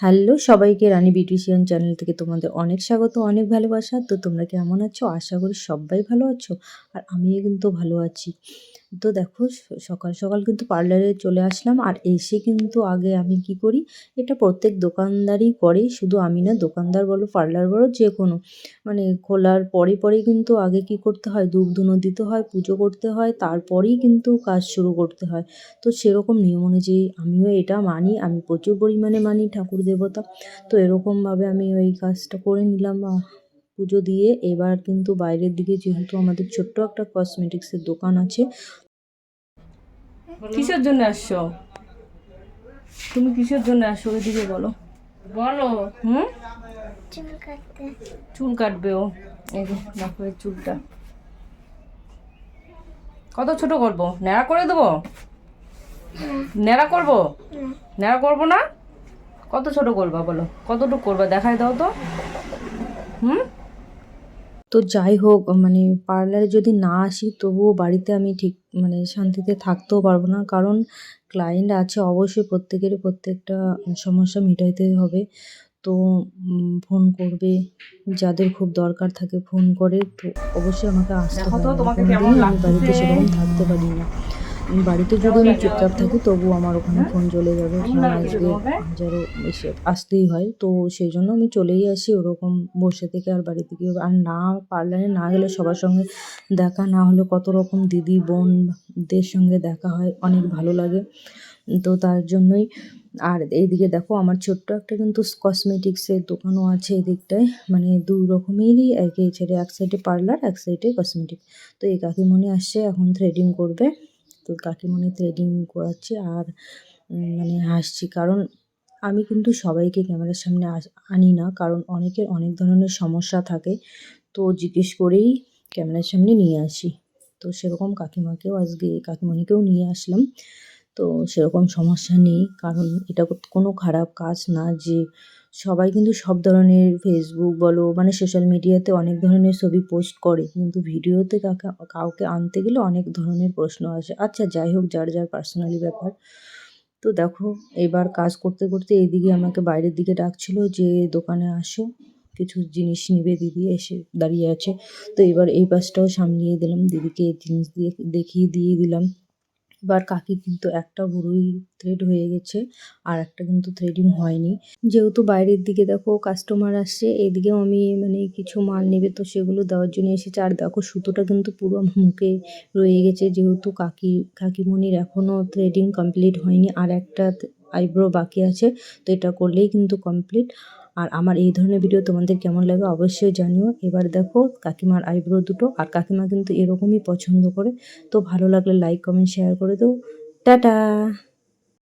Hello সবাইকে রানী beautician channel থেকে তোমাদের অনেক স্বাগত, অনেক ভালোবাসা। তো তোমরা কেমন আছো? আশা করি সবাই ভালো আছো আর আমিও কিন্তু ভালো আছি। তো দেখো, সকাল সকাল কিন্তু পার্লারে চলে আসলাম আর এসে কিন্তু আগে আমি কি করি, এটা প্রত্যেক দোকানদারই করে, শুধু আমি না, দোকানদার বলো, পার্লার বলো যে কোনো মানে খোলার পরে পরে কিন্তু আগে কি করতে হয় ধূপ ধুনো দিতে হয়, পুজো করতে হয়, তারপরেই কিন্তু কাজ শুরু করতে হয়। তো সেরকম নিয়ম অনুযায়ী আমিও এটা মানি, আমি প্রচুর পরিমাণে মানি ঠাকুর দেবতা। তো এরকমভাবে আমি ওই কাজটা করে নিলাম পুজো দিয়ে। এবার কিন্তু বাইরের দিকে যেহেতু আমাদের ছোট্ট একটা কসমেটিক্সের দোকান আছে। কিসের জন্য আসছো? তুমি কিসের জন্য আসছো ওইদিকে বলো। বলো। হুম? চুল কাটতে। চুল কাটবে ও। এই যে দেখো এই চুলটা। কত ছোট করব? ন্যাড়া করে দেবো? ন্যাড়া করব? ন্যাড়া করব না? কত ছোট করবা বলো? কতটুকু করবা? দেখাই দাও তো। হুম? তো যাই হোক মানে পার্লারে যদি না আসি তবুও বাড়িতে আমি ঠিক মানে শান্তিতে থাকতেও পারব না। কারণ ক্লায়েন্ট আছে অবশ্যই প্রত্যেকের প্রত্যেকটা সমস্যা মেটাইতে হবে। তো ফোন করবে যাদের খুব দরকার থাকে ফোন করে। তো অবশ্যই আমাকে আসতে আমি বাড়িতে সেরকম থাকতে পারি না। বাড়িতে যদি আমি চুপচাপ থাকি তবু আমার ওখানে ফোন চলে যাবে। তোমাকে? হাজারো এসে আসতেই হয়। তো সেই জন্য আমি চলেই আসি ওরকম বসে থেকে আর বাড়িতে গিয়ে আর না পার্লারে না গেলে সবার সঙ্গে দেখা, না হলে কত রকম দিদি বোনদের সঙ্গে দেখা হয়, অনেক ভালো লাগে। তো তার জন্যই। আর এইদিকে দেখো আমার ছোট্ট একটা কিন্তু কসমেটিক্সের দোকানও আছে এদিকটায়। মানে দু রকমেরই কি ছেড়ে, এক সাইডে পার্লার এক সাইডে কসমেটিক তো এই কাকিমণি আসছে, এখন থ্রেডিং করবে। তো কাকিমণি থ্রেডিং করাচ্ছে আর মানে হাসছি। কারণ আমি কিন্তু সবাইকে ক্যামেরার সামনে আনি না। কারণ অনেকের অনেক ধরনের সমস্যা থাকে। তো জিজ্ঞেস করেই ক্যামেরার সামনে নিয়ে আসি। তো সেরকম কাকিমাকেও আজকে, কাকিমণিকেও নিয়ে আসলাম। তো সেরকম সমস্যা নেই। কারণ এটা কোনো খারাপ কাজ না যে সবাই কিন্তু সব ধরনের ফেসবুক বলো মানে সোশ্যাল মিডিয়াতে অনেক ধরনের ছবি পোস্ট করে। কিন্তু ভিডিওতে কাকা কাউকে আনতে গেলে অনেক ধরনের প্রশ্ন আসে। আচ্ছা যাই হোক, যার যার পার্সোনালি ব্যাপার। তো দেখো, এবার কাজ করতে করতে এইদিকে আমাকে বাইরের দিকে ডাকছিল যে, দোকানে আসো, কিছু জিনিস নিবে দিদি, এসে দাঁড়িয়ে আছে। তো এবার এই পাশটাও সামলিয়ে দিলাম। দিদিকে জিনিস দিয়ে দেখিয়ে দিয়ে দিলাম। এবার কাকি কিন্তু একটা বুড়োই থ্রেড হয়ে গেছে, আর একটা কিন্তু থ্রেডিং হয়নি। যেহেতু বাইরের দিকে দেখো কাস্টমার আসছে, এদিকেও আমি মানে কিছু মাল নেবে তো সেগুলো দেওয়ার জন্য এসেছে। আর দেখো সুতোটা কিন্তু পুরো মুখে রয়ে গেছে, যেহেতু কাকি, কাকিমণির এখনও থ্রেডিং কমপ্লিট হয়নি, আর একটা আইব্রো বাকি আছে, তো এটা করলেই কিন্তু কমপ্লিট আর আমার এই ধরনের ভিডিও তোমাদের কেমন লাগে অবশ্যই জানিও। এবার দেখো কাকিমার আইব্রো দুটো, আর কাকিমা কিন্তু এরকমই পছন্দ করে। তো ভালো লাগলে লাইক কমেন্ট শেয়ার করে দেবো টাটা!